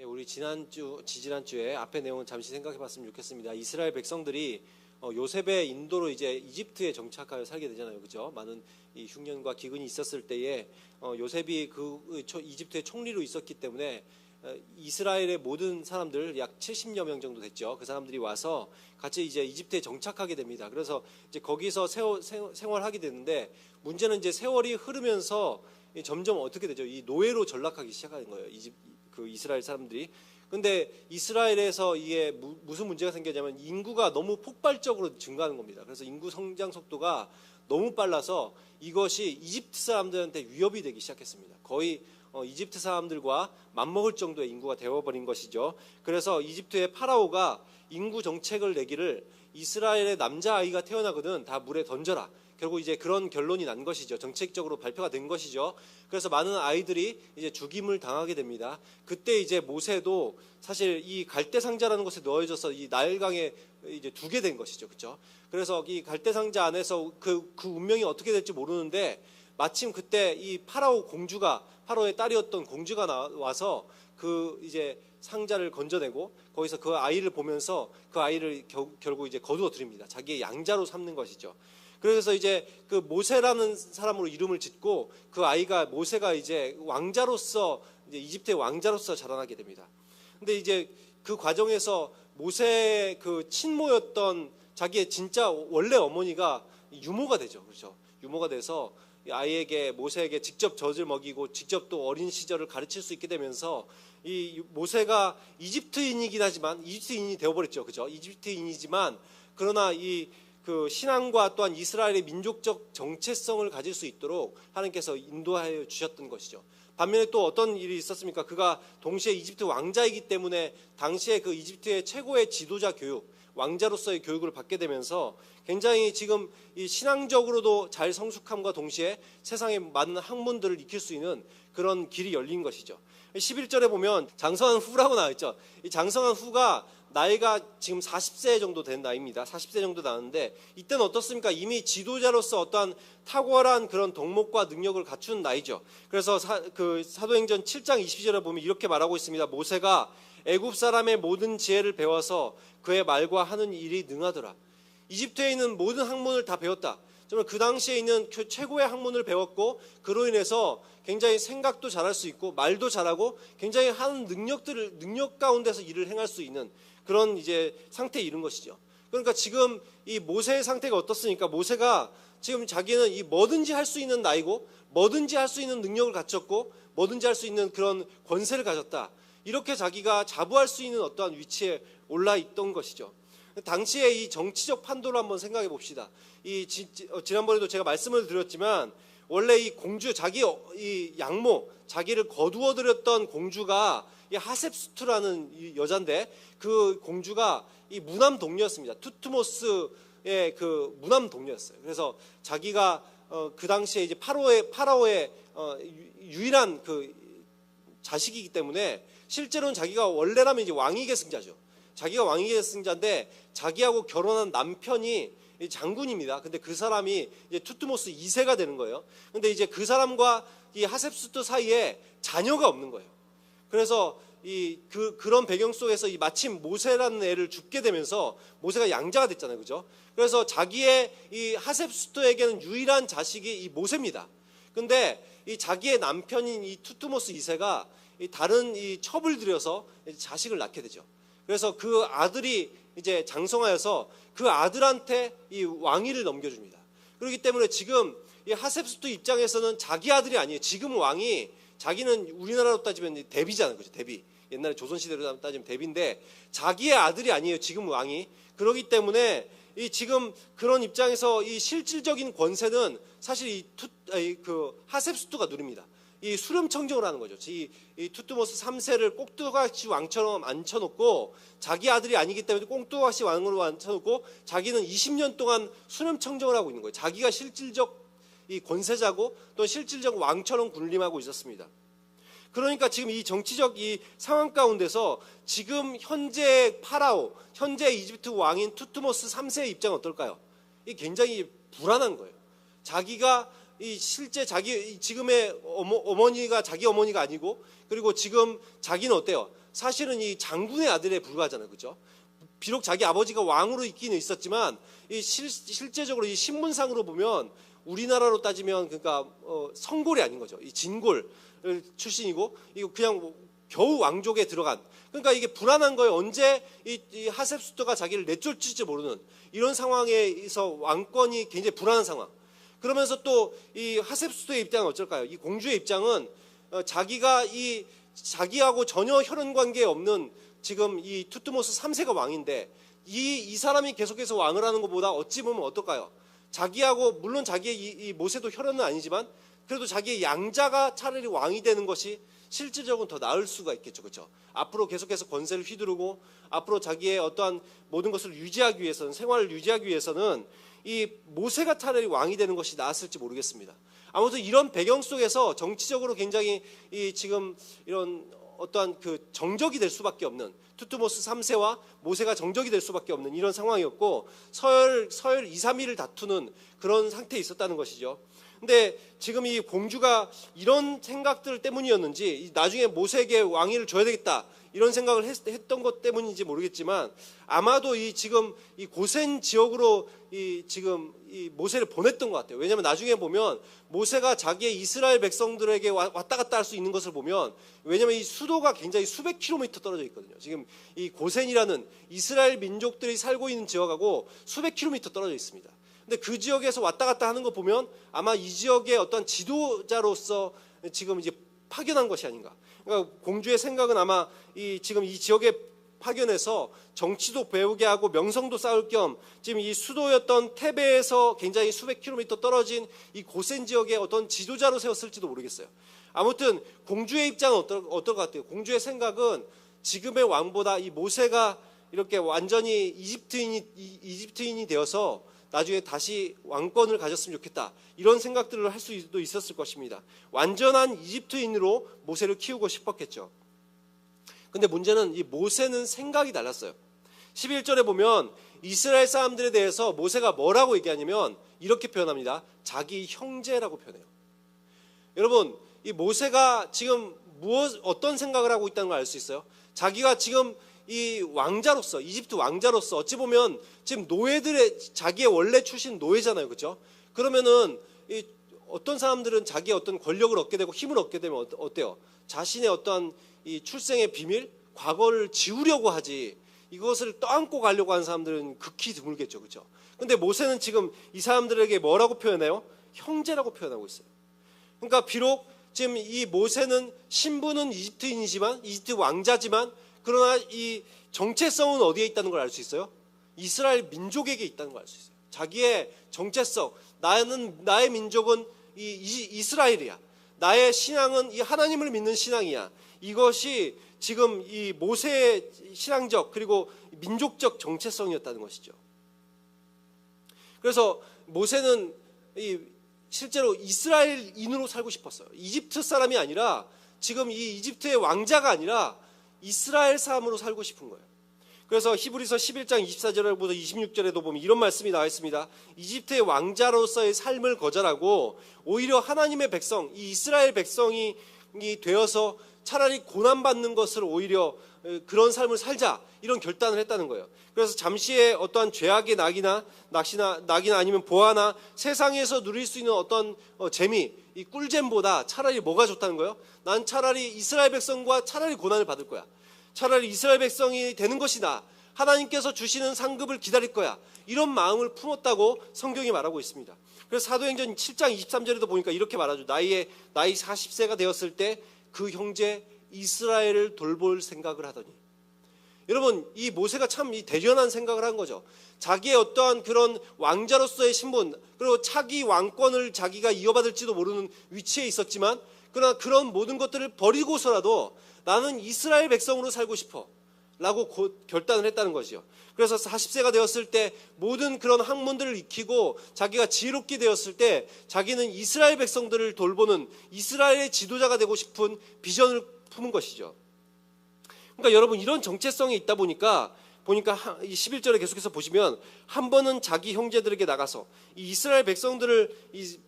예, 우리 지난주, 지지난주에 앞에 내용을 잠시 생각해 봤으면 좋겠습니다. 이스라엘 백성들이 어, 요셉의 인도로 이제 이집트에 정착하여 살게 되잖아요. 그죠? 많은 이 흉년과 기근이 있었을 때에 어, 요셉이 그 초- 이집트의 총리로 있었기 때문에 어, 이스라엘의 모든 사람들 약 70여 명 정도 됐죠. 그 사람들이 와서 같이 이제 이집트에 정착하게 됩니다. 그래서 이제 거기서 생- 생활하게 되는데 문제는 이제 세월이 흐르면서 이 점점 어떻게 되죠? 이 노예로 전락하기 시작하는 거예요. 이집 그 이스라엘 사람들이. 근데 이스라엘에서 이게 무, 무슨 문제가 생겼냐면 인구가 너무 폭발적으로 증가하는 겁니다. 그래서 인구 성장 속도가 너무 빨라서 이것이 이집트 사람들한테 위협이 되기 시작했습니다. 거의 어, 이집트 사람들과 맞먹을 정도의 인구가 되어버린 것이죠. 그래서 이집트의 파라오가 인구 정책을 내기를 이스라엘의 남자 아이가 태어나거든 다 물에 던져라. 결국 이제 그런 결론이 난 것이죠. 정책적으로 발표가 된 것이죠. 그래서 많은 아이들이 이제 죽임을 당하게 됩니다. 그때 이제 모세도 사실 이 갈대 상자라는 곳에 넣어져서 이 나일강에 이제 두게 된 것이죠. 그렇죠? 그래서 이 갈대 상자 안에서 그, 그 운명이 어떻게 될지 모르는데 마침 그때 이 파라오 공주가 파라오의 딸이었던 공주가 나와서 그 이제 상자를 건져내고 거기서 그 아이를 보면서 그 아이를 겨- 결국 이제 거두어 드립니다. 자기의 양자로 삼는 것이죠. 그래서 이제 그 모세라는 사람으로 이름을 짓고 그 아이가 모세가 이제 왕자로서 이제 이집트의 왕자로서 자라나게 됩니다. 근데 이제 그 과정에서 모세의 그 친모였던 자기의 진짜 원래 어머니가 유모가 되죠. 그렇죠. 유모가 돼서 이 아이에게 모세에게 직접 젖을 먹이고 직접 또 어린 시절을 가르칠 수 있게 되면서 이 모세가 이집트인이긴 하지만 이집트인이 되어버렸죠. 그죠? 이집트인이지만 그러나 이 그 신앙과 또한 이스라엘의 민족적 정체성을 가질 수 있도록 하나님께서 인도하여 주셨던 것이죠. 반면에 또 어떤 일이 있었습니까? 그가 동시에 이집트 왕자이기 때문에 당시에 그 이집트의 최고의 지도자 교육, 왕자로서의 교육을 받게 되면서 굉장히 지금 이 신앙적으로도 잘 성숙함과 동시에 세상의 많은 학문들을 익힐 수 있는 그런 길이 열린 것이죠. 11절에 보면 장성한 후라고 나와 있죠. 이 장성한 후가 나이가 지금 40세 정도 된 나이입니다. 40세 정도 나는데 이때는 어떻습니까? 이미 지도자로서 어떠한 탁월한 그런 덕목과 능력을 갖춘 나이죠. 그래서 사, 그 사도행전 7장 22절에 보면 이렇게 말하고 있습니다. 모세가 애굽 사람의 모든 지혜를 배워서 그의 말과 하는 일이 능하더라. 이집트에 있는 모든 학문을 다 배웠다. 정말 그 당시에 있는 그 최고의 학문을 배웠고 그로 인해서 굉장히 생각도 잘할 수 있고 말도 잘하고 굉장히 하는 능력들을 능력 가운데서 일을 행할 수 있는 그런 이제 상태에 이른 것이죠. 그러니까 지금 이 모세의 상태가 어떻습니까? 모세가 지금 자기는 이 뭐든지 할 수 있는 나이고 뭐든지 할 수 있는 능력을 갖췄고 뭐든지 할 수 있는 그런 권세를 가졌다. 이렇게 자기가 자부할 수 있는 어떠한 위치에 올라 있던 것이죠. 당시에 이 정치적 판도를 한번 생각해 봅시다. 이 지, 어, 지난번에도 제가 말씀을 드렸지만 원래 이 공주 자기 어- 이 양모 자기를 거두어 들였던 공주가 이 하셉스투라는 이 여잔데 그 공주가 이 무남 동료였습니다. 투트모스의 그 무남 동료였어요. 그래서 자기가 어, 그 당시에 이제 파로의 파라오의 어, 유- 유일한 그 자식이기 때문에 실제로는 자기가 원래라면 이제 왕위 계 승자죠. 자기가 왕위 계 승자인데 자기하고 결혼한 남편이 이 장군입니다. 근데 그 사람이 이제 투트모스 2세가 되는 거예요. 근데 이제 그 사람과 이 하셉스트 사이에 자녀가 없는 거예요. 그래서 이 그 그런 배경 속에서 이 마침 모세라는 애를 죽게 되면서 모세가 양자가 됐잖아요. 그죠? 그래서 자기의 이 하셉스트에게는 유일한 자식이 이 모세입니다. 근데 이 자기의 남편인 이 투트모스 2세가 이 다른 이 첩을 들여서 자식을 낳게 되죠. 그래서 그 아들이 이제 장성하여서 그 아들한테 이 왕위를 넘겨줍니다. 그렇기 때문에 지금 이 하셉스트 입장에서는 자기 아들이 아니에요. 지금 왕이 자기는 우리나라로 따지면 대비잖아요. 그죠? 대비. 옛날에 조선시대로 따지면 대비인데 자기의 아들이 아니에요. 지금 왕이. 그렇기 때문에 이 지금 그런 입장에서 이 실질적인 권세는 사실 이, 투, 이, 그 하셉스투가 누립니다. 이 수렴 청정을 하는 거죠. 이, 이 투트모스 3세를 꼭두각시 왕처럼 앉혀놓고 자기 아들이 아니기 때문에 꼭두각시 왕으로 앉혀놓고 자기는 20년 동안 수렴 청정을 하고 있는 거예요. 자기가 실질적 이 권세자고 또 실질적 왕처럼 군림하고 있었습니다. 그러니까 지금 이 정치적 이 상황 가운데서 지금 현재 파라오, 현재 이집트 왕인 투트모스 3세의 입장은 어떨까요? 이 굉장히 불안한 거예요. 자기가 이 실제 자기 이 지금의 어머, 어머니가 자기 어머니가 아니고 그리고 지금 자기는 어때요? 사실은 이 장군의 아들에 불과하잖아요. 그죠? 비록 자기 아버지가 왕으로 있기는 있었지만 이 실, 실제적으로 이 신문상으로 보면 우리나라로 따지면 그러니까 어, 성골이 아닌 거죠. 이 진골 출신이고 이거 그냥 뭐 겨우 왕족에 들어간 그러니까 이게 불안한 거예요. 언제 이, 이 하셉수토가 자기를 내쫓을지 모르는 이런 상황에서 왕권이 굉장히 불안한 상황. 그러면서 또 이 하셉수토의 입장은 어쩔까요? 이 공주의 입장은 어, 자기가 이 자기하고 전혀 혈연 관계 없는 지금 이 투트모스 3세가 왕인데 이, 이 사람이 계속해서 왕을 하는 것보다 어찌 보면 어떨까요? 자기하고 물론 자기의 이, 이 모세도 혈연은 아니지만 그래도 자기의 양자가 차라리 왕이 되는 것이 실질적으로 더 나을 수가 있겠죠. 그렇죠? 앞으로 계속해서 권세를 휘두르고 앞으로 자기의 어떠한 모든 것을 유지하기 위해서는 생활을 유지하기 위해서는 이 모세가 차라리 왕이 되는 것이 나았을지 모르겠습니다. 아무튼 이런 배경 속에서 정치적으로 굉장히 이 지금 이런 어떠한 그 정적이 될 수밖에 없는 투트모스 3세와 모세가 정적이 될 수밖에 없는 이런 상황이었고 서열 서열 2, 3위를 다투는 그런 상태에 있었다는 것이죠. 근데 지금 이 공주가 이런 생각들 때문이었는지 나중에 모세에게 왕위를 줘야 되겠다 이런 생각을 했, 던것 때문인지 모르겠지만 아마도 이 지금 이 고센 지역으로 이 지금 이 모세를 보냈던 것 같아요. 왜냐하면 나중에 보면 모세가 자기의 이스라엘 백성들에게 왔다 갔다 할 수 있는 것을 보면 왜냐하면 이 수도가 굉장히 수백 킬로미터 떨어져 있거든요. 지금 이 고센이라는 이스라엘 민족들이 살고 있는 지역하고 수백 킬로미터 떨어져 있습니다. 근데 그 지역에서 왔다 갔다 하는 거 보면 아마 이 지역의 어떤 지도자로서 지금 이제 파견한 것이 아닌가. 그러니까 공주의 생각은 아마 이 지금 이 지역에 파견해서 정치도 배우게 하고 명성도 쌓을 겸 지금 이 수도였던 테베에서 굉장히 수백 킬로미터 떨어진 이 고센 지역의 어떤 지도자로 세웠을지도 모르겠어요. 아무튼 공주의 입장은 어떨, 어떨 것 같아요? 공주의 생각은 지금의 왕보다 이 모세가 이렇게 완전히 이집트인이 이집트인이 되어서 나중에 다시 왕권을 가졌으면 좋겠다. 이런 생각들을 할 수도 있었을 것입니다. 완전한 이집트인으로 모세를 키우고 싶었겠죠. 근데 문제는 이 모세는 생각이 달랐어요. 11절에 보면 이스라엘 사람들에 대해서 모세가 뭐라고 얘기하냐면 이렇게 표현합니다. 자기 형제라고 표현해요. 여러분, 이 모세가 지금 무엇 어떤 생각을 하고 있다는 걸 알 수 있어요? 자기가 지금 이 왕자로서 이집트 왕자로서 어찌 보면 지금 노예들의 자기의 원래 출신 노예잖아요, 그렇죠? 그러면은 이 어떤 사람들은 자기의 어떤 권력을 얻게 되고 힘을 얻게 되면 어때요? 자신의 어떠한 이 출생의 비밀, 과거를 지우려고 하지 이것을 떠안고 가려고 하는 사람들은 극히 드물겠죠, 그렇죠? 근데 모세는 지금 이 사람들에게 뭐라고 표현해요? 형제라고 표현하고 있어요. 그러니까 비록 지금 이 모세는 신분은 이집트인이지만 이집트 왕자지만 그러나 이 정체성은 어디에 있다는 걸 알 수 있어요? 이스라엘 민족에게 있다는 걸 알 수 있어요. 자기의 정체성, 나는 나의 민족은 이, 이 이스라엘이야. 나의 신앙은 이 하나님을 믿는 신앙이야. 이것이 지금 이 모세의 신앙적 그리고 민족적 정체성이었다는 것이죠. 그래서 모세는 이 실제로 이스라엘인으로 살고 싶었어요. 이집트 사람이 아니라 지금 이 이집트의 왕자가 아니라 이스라엘 사람으로 살고 싶은 거예요. 그래서 히브리서 11장 24절부터 26절에도 보면 이런 말씀이 나와 있습니다. 이집트의 왕자로서의 삶을 거절하고 오히려 하나님의 백성, 이 이스라엘 백성이 되어서 차라리 고난받는 것을 오히려 그런 삶을 살자 이런 결단을 했다는 거예요. 그래서 잠시의 어떠한 죄악의 낙이나 낚시나 낙이나 아니면 보아나 세상에서 누릴 수 있는 어떤 어, 재미 이 꿀잼보다 차라리 뭐가 좋다는 거예요? 난 차라리 이스라엘 백성과 차라리 고난을 받을 거야. 차라리 이스라엘 백성이 되는 것이다. 하나님께서 주시는 상급을 기다릴 거야. 이런 마음을 품었다고 성경이 말하고 있습니다. 그래서 사도행전 7장 23절에도 보니까 이렇게 말하죠. 나이에 나이 40세가 되었을 때 그 형제 이스라엘을 돌볼 생각을 하더니 여러분 이 모세가 참 이 대견한 생각을 한 거죠. 자기의 어떠한 그런 왕자로서의 신분 그리고 차기 왕권을 자기가 이어받을지도 모르는 위치에 있었지만 그러나 그런 모든 것들을 버리고서라도 나는 이스라엘 백성으로 살고 싶어 라고 결단을 했다는 것이요. 그래서 40세가 되었을 때 모든 그런 학문들을 익히고 자기가 지혜롭게 되었을 때 자기는 이스라엘 백성들을 돌보는 이스라엘의 지도자가 되고 싶은 비전을 품은 것이죠. 그러니까 여러분 이런 정체성이 있다 보니까 보니까 이 11절에 계속해서 보시면 한 번은 자기 형제들에게 나가서 이 이스라엘 백성들을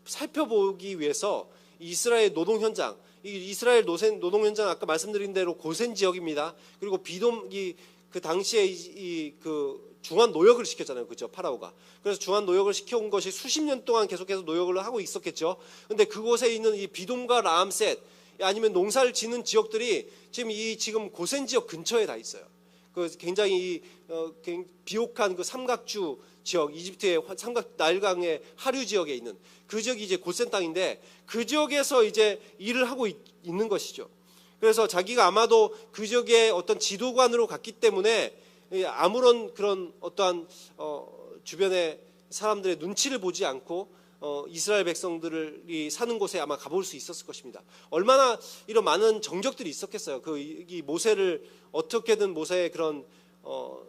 살펴보기 위해서 이스라엘 노동 현장, 이 이스라엘 노생, 노동 현장 아까 말씀드린 대로 고센 지역입니다. 그리고 비돔 이 그 당시에 이그 중환 노역을 시켰잖아요. 그죠? 파라오가. 그래서 중환 노역을 시켜온 것이 수십 년 동안 계속해서 노역을 하고 있었겠죠. 근데 그곳에 있는 이 비돔과 라암셋 아니면 농사를 짓는 지역들이 지금 이 지금 고센 지역 근처에 다 있어요. 그 굉장히 이, 어, 굉- 비옥한 그 삼각주 지역 이집트의 화- 삼각 나일강의 하류 지역에 있는 그 지역이 이제 고센 땅인데 그 지역에서 이제 일을 하고 있, 는 것이죠. 그래서 자기가 아마도 그 지역의 어떤 지도관으로 갔기 때문에 이 아무런 그런 어떠한 어, 주변의 사람들의 눈치를 보지 않고 어, 이스라엘 백성들이 사는 곳에 아마 가볼 수 있었을 것입니다. 얼마나 이런 많은 정적들이 있었겠어요. 그 이 모세를 어떻게든 모세의 그런 어,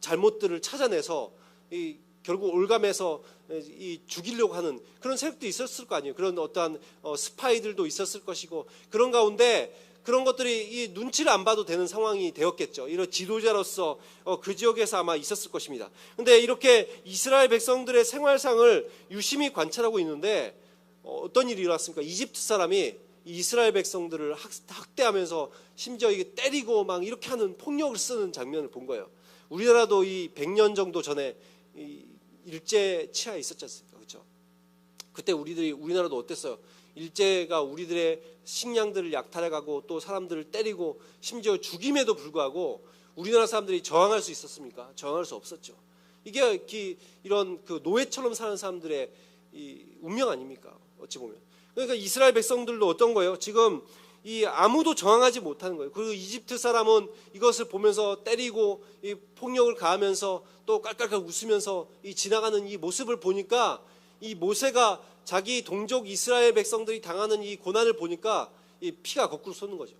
잘못들을 찾아내서 이 결국 올감해서 이 죽이려고 하는 그런 세력도 있었을 거 아니에요. 그런 어떠한 어, 스파이들도 있었을 것이고 그런 가운데 그런 것들이 이 눈치를 안 봐도 되는 상황이 되었겠죠. 이런 지도자로서 어, 그 지역에서 아마 있었을 것입니다. 근데 이렇게 이스라엘 백성들의 생활상을 유심히 관찰하고 있는데 어, 어떤 일이 일어났습니까? 이집트 사람이 이스라엘 백성들을 학, 학대하면서 심지어 이게 때리고 막 이렇게 하는 폭력을 쓰는 장면을 본 거예요. 우리나라도 이 100년 정도 전에 이 일제 치하에 있었지 않습니까? 그렇죠? 그때 우리들이 우리나라도 어땠어요? 일제가 우리들의 식량들을 약탈해가고 또 사람들을 때리고 심지어 죽임에도 불구하고 우리나라 사람들이 저항할 수 있었습니까? 저항할 수 없었죠. 이게 기- 이런 그 노예처럼 사는 사람들의 이 운명 아닙니까? 어찌 보면. 그러니까 이스라엘 백성들도 어떤 거예요? 지금 이 아무도 저항하지 못하는 거예요. 그리고 이집트 사람은 이것을 보면서 때리고 이 폭력을 가하면서 또 깔깔깔 웃으면서 이 지나가는 이 모습을 보니까 이 모세가 자기 동족 이스라엘 백성들이 당하는 이 고난을 보니까 이 피가 거꾸로 솟는 거죠.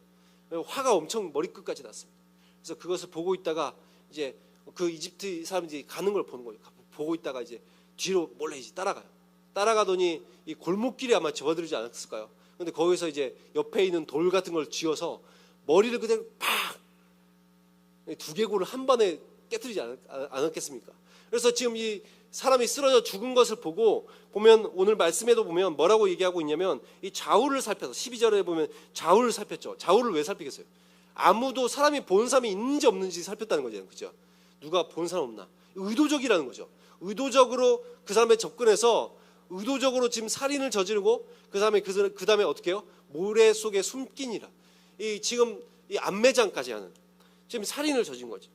화가 엄청 머리끝까지 났습니다. 그래서 그것을 보고 있다가 이제 그 이집트 사람들이 가는 걸 보는 거예요. 보고 있다가 이제 뒤로 몰래 이제 따라가요. 따라가더니 이 골목길에 아마 접어들지 않았을까요? 근데 거기서 이제 옆에 있는 돌 같은 걸 쥐어서 머리를 그대로 팍 두개골을 한 번에 깨뜨리지 않았, 않았겠습니까? 그래서 지금 이 사람이 쓰러져 죽은 것을 보고 보면 오늘 말씀에도 보면 뭐라고 얘기하고 있냐면 이 좌우를 살펴서 12절에 보면 좌우를 살폈죠. 좌우를 왜 살피겠어요? 아무도 사람이 본 사람이 있는지 없는지 살폈다는 거잖아요. 그죠? 누가 본 사람 없나? 의도적이라는 거죠. 의도적으로 그 사람에 접근해서 의도적으로 지금 살인을 저지르고 그 다음에 그, 그 다음에 어떻게 해요? 모래 속에 숨기니라. 이 지금 이 안매장까지 하는 지금 살인을 저진 거죠.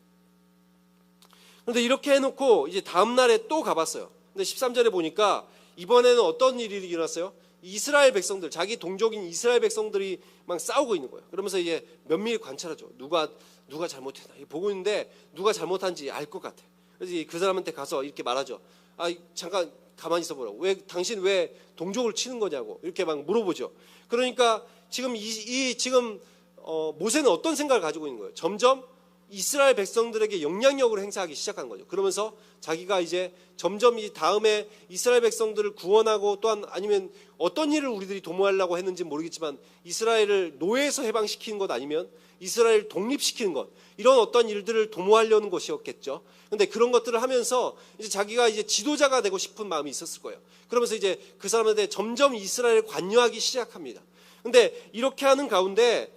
그런데 이렇게 해놓고 이제 다음 날에 또 가봤어요. 근데 13절에 보니까 이번에는 어떤 일이 일어났어요? 이스라엘 백성들, 자기 동족인 이스라엘 백성들이 막 싸우고 있는 거예요. 그러면서 이제 면밀히 관찰하죠. 누가 누가 잘못했나 보고 있는데 누가 잘못한지 알 것 같아. 그래서 그 사람한테 가서 이렇게 말하죠. 아 잠깐 가만히 있어보라고. 왜 당신 왜 동족을 치는 거냐고 이렇게 막 물어보죠. 그러니까 지금 이, 이 지금 어, 모세는 어떤 생각을 가지고 있는 거예요? 점점 이스라엘 백성들에게 영향력을 행사하기 시작한 거죠. 그러면서 자기가 이제 점점 이 다음에 이스라엘 백성들을 구원하고 또한 아니면 어떤 일을 우리들이 도모하려고 했는지 모르겠지만 이스라엘을 노예에서 해방시키는 것 아니면 이스라엘 독립시키는 것 이런 어떤 일들을 도모하려는 것이었겠죠. 근데 그런 것들을 하면서 이제 자기가 이제 지도자가 되고 싶은 마음이 있었을 거예요. 그러면서 이제 그 사람한테 점점 이스라엘을 관여하기 시작합니다. 근데 이렇게 하는 가운데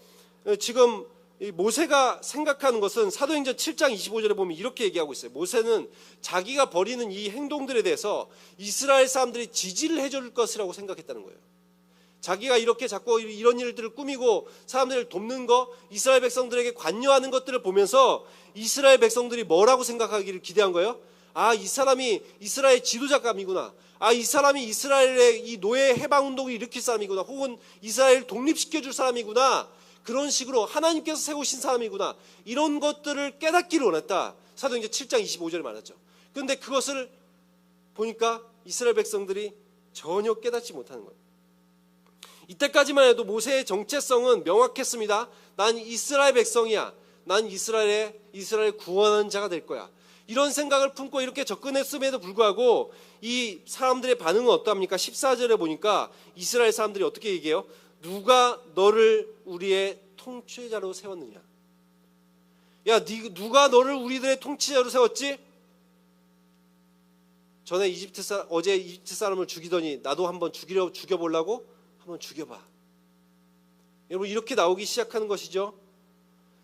지금 이 모세가 생각하는 것은 사도행전 7장 25절에 보면 이렇게 얘기하고 있어요. 모세는 자기가 벌이는 이 행동들에 대해서 이스라엘 사람들이 지지를 해줄 것이라고 생각했다는 거예요. 자기가 이렇게 자꾸 이런 일들을 꾸미고 사람들을 돕는 거, 이스라엘 백성들에게 관여하는 것들을 보면서 이스라엘 백성들이 뭐라고 생각하기를 기대한 거예요? 아, 이 사람이 이스라엘 지도자감이구나. 아, 이 사람이 이스라엘의 이 노예 해방 운동을 일으킬 사람이구나. 혹은 이스라엘 독립시켜줄 사람이구나. 그런 식으로 하나님께서 세우신 사람이구나. 이런 것들을 깨닫기를 원했다. 사도행전 7장 25절에 말했죠. 그런데 그것을 보니까 이스라엘 백성들이 전혀 깨닫지 못하는 거예요. 이때까지만 해도 모세의 정체성은 명확했습니다. 난 이스라엘 백성이야. 난 이스라엘의 이스라엘 구원하는 자가 될 거야. 이런 생각을 품고 이렇게 접근했음에도 불구하고 이 사람들의 반응은 어떠합니까? 14절에 보니까 이스라엘 사람들이 어떻게 얘기해요? 누가 너를 우리의 통치자로 세웠느냐? 야, 니, 누가 너를 우리들의 통치자로 세웠지? 전에 이집트 사 어제 이집트 사람을 죽이더니 나도 한번 죽이려 죽여보려고 한번 죽여봐. 여러분 이렇게 나오기 시작하는 것이죠.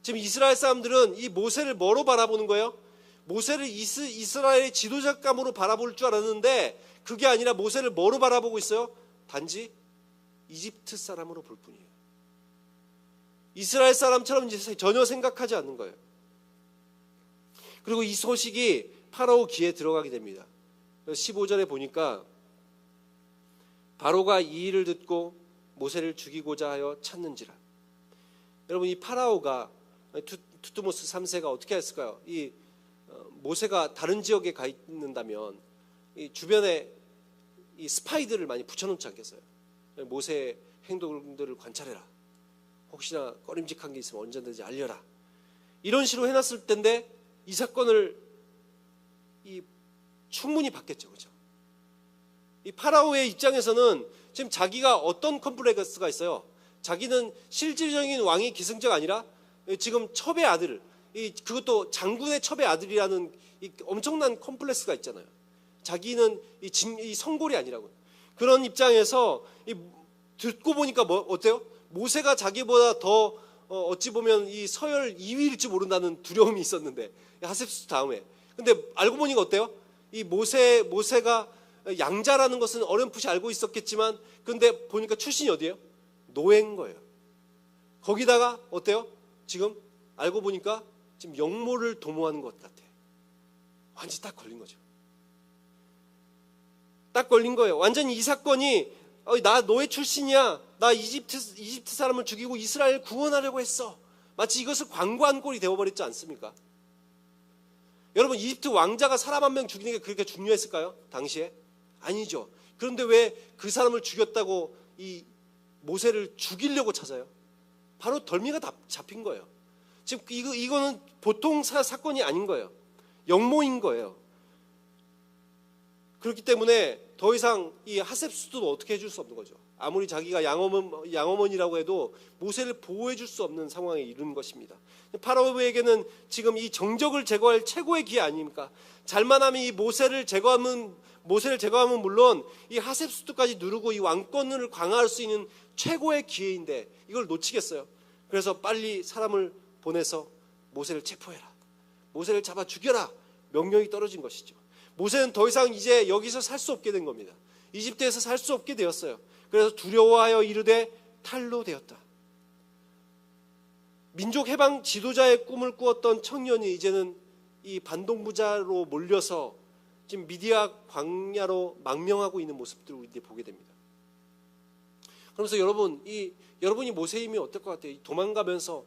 지금 이스라엘 사람들은 이 모세를 뭐로 바라보는 거예요? 모세를 이스, 이스라엘의 지도자감으로 바라볼 줄 알았는데 그게 아니라 모세를 뭐로 바라보고 있어요? 단지 이집트 사람으로 볼 뿐이에요. 이스라엘 사람처럼 이제 전혀 생각하지 않는 거예요. 그리고 이 소식이 파라오 귀에 들어가게 됩니다. 15절에 보니까 바로가 이 일을 듣고 모세를 죽이고자 하여 찾는지라. 여러분 이 파라오가 투, 투트모스 3세가 어떻게 했을까요? 이 어, 모세가 다른 지역에 가 있는다면 이 주변에 이 스파이들을 많이 붙여놓지 않겠어요? 모세의 행동들을 관찰해라. 혹시나 꺼림직한 게 있으면 언제든지 알려라. 이런 식으로 해놨을 텐데 이 사건을 이 충분히 받겠죠, 그렇죠? 이 파라오의 입장에서는 지금 자기가 어떤 컴플렉스가 있어요. 자기는 실질적인 왕의 기승자가 아니라 지금 첩의 아들, 이 그것도 장군의 첩의 아들이라는 이 엄청난 컴플렉스가 있잖아요. 자기는 이, 진, 이 성골이 아니라고. 그런 입장에서 이 듣고 보니까 뭐 어때요? 모세가 자기보다 더 어, 어찌 보면 이 서열 2위일지 모른다는 두려움이 있었는데 하셉스 다음에. 근데 알고 보니까 어때요? 이 모세 모세가 양자라는 것은 어렴풋이 알고 있었겠지만 근데 보니까 출신이 어디예요? 노예인 거예요. 거기다가 어때요? 지금 알고 보니까 지금 영모를 도모하는 것 같아. 완전 딱 걸린 거죠. 딱 걸린 거예요. 완전히 이 사건이 어, 나 노예 출신이야. 나 이집트 이집트 사람을 죽이고 이스라엘 구원하려고 했어. 마치 이것을 광고한 꼴이 되어버렸지 않습니까? 여러분 이집트 왕자가 사람 한 명 죽이는 게 그렇게 중요했을까요? 당시에 아니죠. 그런데 왜 그 사람을 죽였다고 이 모세를 죽이려고 찾아요? 바로 덜미가 잡힌 거예요. 지금 이거 이거는 보통 사, 사건이 아닌 거예요. 영모인 거예요. 그렇기 때문에 더 이상 이 하셉스도 어떻게 해줄 수 없는 거죠. 아무리 자기가 양어머니, 양어머니라고 해도 모세를 보호해 줄 수 없는 상황에 이르는 것입니다. 파라오에게는 지금 이 정적을 제거할 최고의 기회 아닙니까? 잘만 하면 이 모세를 제거하면 모세를 제거하면 물론 이 하셉스트까지 누르고 이 왕권을 강화할 수 있는 최고의 기회인데 이걸 놓치겠어요. 그래서 빨리 사람을 보내서 모세를 체포해라. 모세를 잡아 죽여라. 명령이 떨어진 것이죠. 모세는 더 이상 이제 여기서 살 수 없게 된 겁니다. 이집트에서 살 수 없게 되었어요. 그래서 두려워하여 이르되 탈로 되었다. 민족 해방 지도자의 꿈을 꾸었던 청년이 이제는 이 반동부자로 몰려서 지금 미디어 광야로 망명하고 있는 모습들을 우리 보게 됩니다. 그러면서 여러분 이 여러분이 모세임이 어떨 것 같아요? 도망가면서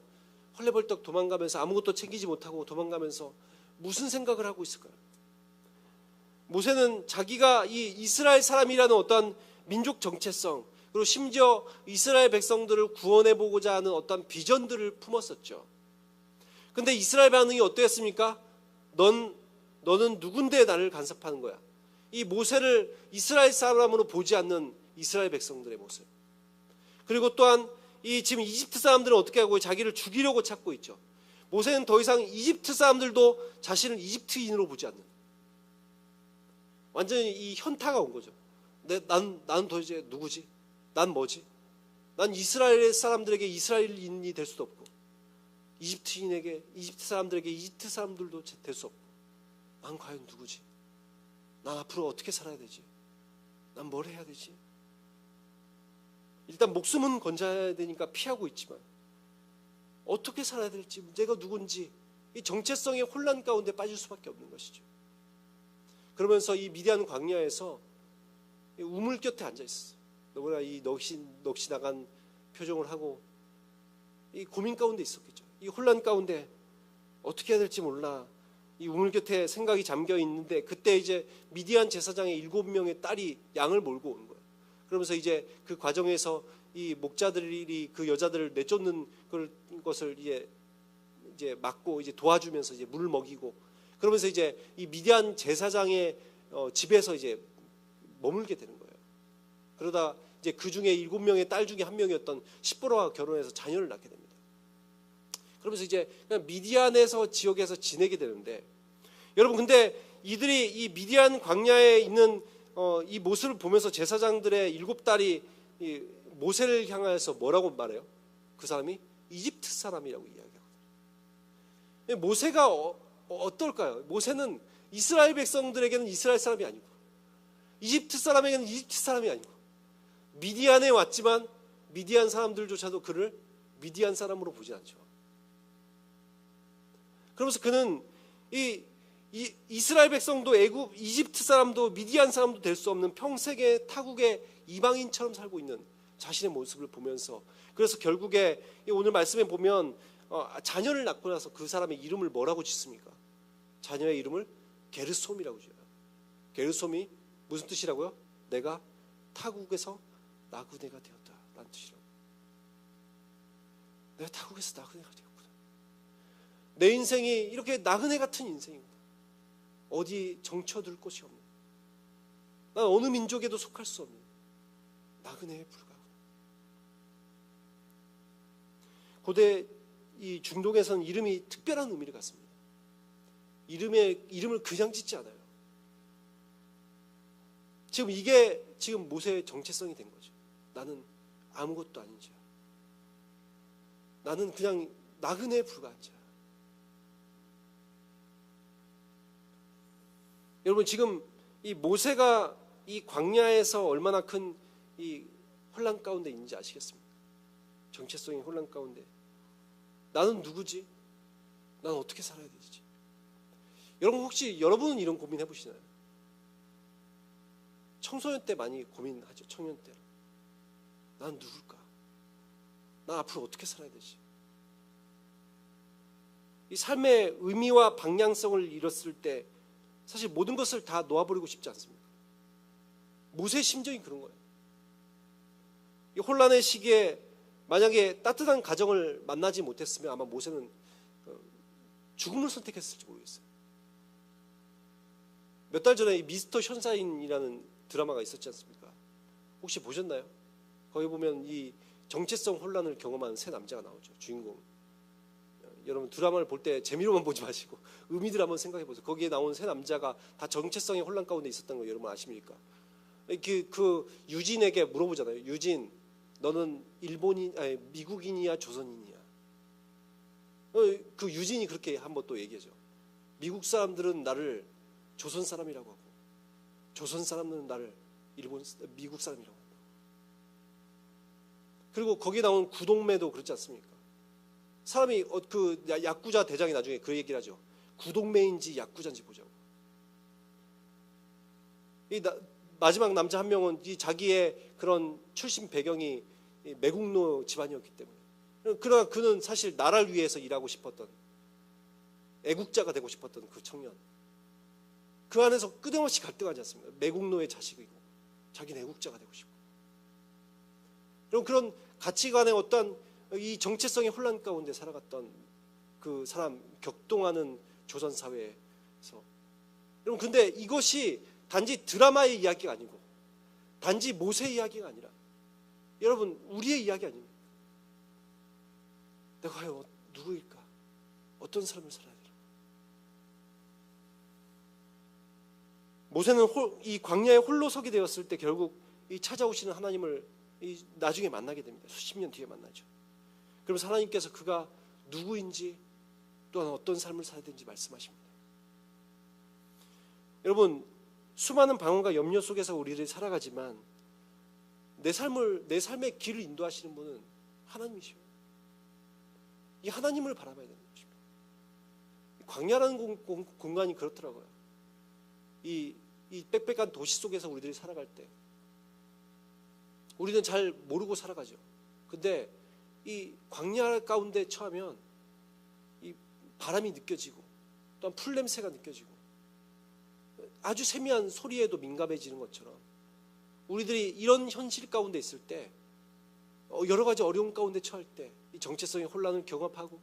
헐레벌떡 도망가면서 아무것도 챙기지 못하고 도망가면서 무슨 생각을 하고 있을까요? 모세는 자기가 이 이스라엘 사람이라는 어떤 민족 정체성 그리고 심지어 이스라엘 백성들을 구원해 보고자 하는 어떤 비전들을 품었었죠. 근데 이스라엘 반응이 어땠습니까? 넌 너는 누군데 나를 간섭하는 거야? 이 모세를 이스라엘 사람으로 보지 않는 이스라엘 백성들의 모습. 그리고 또한 이 지금 이집트 사람들은 어떻게 하고 자기를 죽이려고 찾고 있죠. 모세는 더 이상 이집트 사람들도 자신을 이집트인으로 보지 않는 완전히 이 현타가 온 거죠. 내, 난, 난 도대체 누구지? 난 뭐지? 난 이스라엘 사람들에게 이스라엘인이 될 수도 없고 이집트인에게 이집트 사람들에게 이집트 사람들도 될 수 없고 난 과연 누구지? 난 앞으로 어떻게 살아야 되지? 난 뭘 해야 되지? 일단 목숨은 건져야 되니까 피하고 있지만 어떻게 살아야 될지 내가 누군지 이 정체성의 혼란 가운데 빠질 수밖에 없는 것이죠. 그러면서 이 미디안 광야에서 우물 곁에 앉아 있었어요. 너무나 이 넋이 넋이 나간 표정을 하고 이 고민 가운데 있었겠죠. 이 혼란 가운데 어떻게 해야 될지 몰라. 이 우물 곁에 생각이 잠겨 있는데 그때 이제 미디안 제사장의 일곱 명의 딸이 양을 몰고 오는 거예요. 그러면서 이제 그 과정에서 이 목자들이 그 여자들을 내쫓는 것을 이제 이제 막고 이제 도와주면서 이제 물을 먹이고 그러면서 이제 이 미디안 제사장의 어, 집에서 이제 머물게 되는 거예요. 그러다 이제 그 중에 일곱 명의 딸 중에 한 명이었던 시보라와 결혼해서 자녀를 낳게 됩니다. 그러면서 이제 그냥 미디안에서 지역에서 지내게 되는데 여러분 근데 이들이 이 미디안 광야에 있는 어, 이 모습을 보면서 제사장들의 일곱 딸이 이 모세를 향하여서 뭐라고 말해요? 그 사람이 이집트 사람이라고 이야기하거든요. 모세가 어, 어떨까요? 모세는 이스라엘 백성들에게는 이스라엘 사람이 아니고 이집트 사람에게는 이집트 사람이 아니고 미디안에 왔지만 미디안 사람들조차도 그를 미디안 사람으로 보지 않죠. 그러면서 그는 이, 이 이스라엘 백성도 애굽 이집트 사람도 미디안 사람도 될 수 없는 평생의 타국의 이방인처럼 살고 있는 자신의 모습을 보면서 그래서 결국에 오늘 말씀에 보면 어, 자녀를 낳고 나서 그 사람의 이름을 뭐라고 짓습니까? 자녀의 이름을 게르솜이라고 지어요. 게르솜이 무슨 뜻이라고요? 내가 타국에서 나그네가 되었다 라는 뜻이라고. 내가 타국에서 나그네가 되었구나. 내 인생이 이렇게 나그네 같은 인생이구나. 어디 정처들 곳이 없는. 난 어느 민족에도 속할 수 없는 나그네에 불과하구나. 고대 이 중동에서는 이름이 특별한 의미를 갖습니다. 이름의 이름을 그냥 짓지 않아요. 지금 이게 지금 모세의 정체성이 된 거죠. 나는 아무것도 아닌 자. 나는 그냥 나그네에 불과한 자. 여러분 지금 이 모세가 이 광야에서 얼마나 큰 이 혼란 가운데 있는지 아시겠습니까? 정체성이 혼란 가운데. 나는 누구지? 나는 어떻게 살아야 되지? 여러분 혹시 여러분은 이런 고민 해 보시나요? 청소년 때 많이 고민하죠. 청년 때. 난 누굴까? 난 앞으로 어떻게 살아야 되지? 이 삶의 의미와 방향성을 잃었을 때 사실 모든 것을 다 놓아버리고 싶지 않습니까? 모세의 심정이 그런 거예요. 이 혼란의 시기에 만약에 따뜻한 가정을 만나지 못했으면 아마 모세는 어, 죽음을 선택했을지 모르겠어요. 몇 달 전에 이 미스터 현사인이라는 드라마가 있었지 않습니까? 혹시 보셨나요? 거기 보면 이 정체성 혼란을 경험한 세 남자가 나오죠. 주인공. 어, 여러분 드라마를 볼 때 재미로만 보지 마시고 의미들 한번 생각해 보세요. 거기에 나온 세 남자가 다 정체성의 혼란 가운데 있었던 거 여러분 아십니까? 그, 그 유진에게 물어보잖아요. 유진, 너는 일본인, 아니 미국인이야, 조선인이야? 어, 그 유진이 그렇게 한번 또 얘기하죠. 미국 사람들은 나를 조선 사람이라고 하고, 조선 사람들은 나를 일본 미국 사람이라고 한다. 그리고 거기 나온 구동매도 그렇지 않습니까? 사람이 어, 그 야- 야쿠자 대장이 나중에 그 얘기를 하죠. 구동매인지 야쿠자인지 보자고. 이 나- 마지막 남자 한 명은 이 자기의 그런 출신 배경이 이 매국노 집안이었기 때문에 그러나 그는 사실 나라를 위해서 일하고 싶었던 애국자가 되고 싶었던 그 청년 그 안에서 끊임없이 갈등하지 않습니까? 매국노의 자식이고 자기는 애국자가 되고 싶고 그럼 그런 가치관의 어떤 이 정체성의 혼란 가운데 살아갔던 그 사람 격동하는 조선 사회에서 여러분 근데 이것이 단지 드라마의 이야기가 아니고 단지 모세 이야기가 아니라 여러분 우리의 이야기 아닙니까? 내가 과연 어- 누구일까? 어떤 삶을 살아야 되나? 모세는 홀- 이 광야에 홀로 서게 되었을 때 결국 이 찾아오시는 하나님을 이 나중에 만나게 됩니다. 수십 년 뒤에 만나죠. 그러면서 하나님께서 그가 누구인지 또한 어떤 삶을 살아야 되는지 말씀하십니다. 여러분 수많은 방언과 염려 속에서 우리를 살아가지만 내 삶을 내 삶의 길을 인도하시는 분은 하나님이시오. 이 하나님을 바라봐야 되는 것입니다. 이 광야라는 공, 공, 공간이 그렇더라고요. 이, 이 빽빽한 도시 속에서 우리들이 살아갈 때 우리는 잘 모르고 살아가죠. 근데 이 광야 가운데 처하면 이 바람이 느껴지고 또한 풀 냄새가 느껴지고 아주 세미한 소리에도 민감해지는 것처럼 우리들이 이런 현실 가운데 있을 때 어, 여러 가지 어려움 가운데 처할 때 이 정체성의 혼란을 경험하고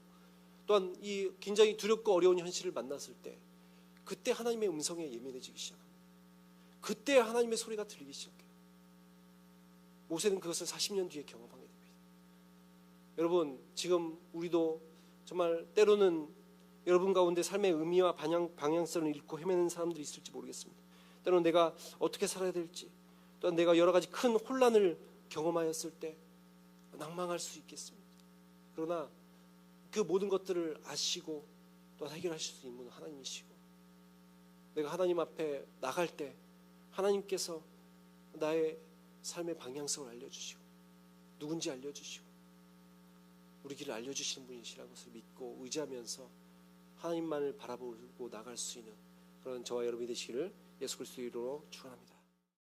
또한 이 굉장히 두렵고 어려운 현실을 만났을 때 그때 하나님의 음성에 예민해지기 시작합니다. 그때 하나님의 소리가 들리기 시작해요. 모세는 그것을 40년 뒤에 경험하게 됩니다. 여러분 지금 우리도 정말 때로는 여러분 가운데 삶의 의미와 방향, 방향성을 잃고 헤매는 사람들이 있을지 모르겠습니다. 때로는 내가 어떻게 살아야 될지, 또한 내가 여러 가지 큰 혼란을 경험하였을 때 낭망할 수 있겠습니다. 그러나 그 모든 것들을 아시고 또 해결하실 수 있는 분은 하나님이시고 내가 하나님 앞에 나갈 때 하나님께서 나의 삶의 방향성을 알려주시고 누군지 알려주시고 우리 길을 알려주시는 분이시라는 것을 믿고 의지하면서 하나님만을 바라보고 나갈 수 있는 그런 저와 여러분이 되시기를 예수 그리스도 이름으로 축원합니다.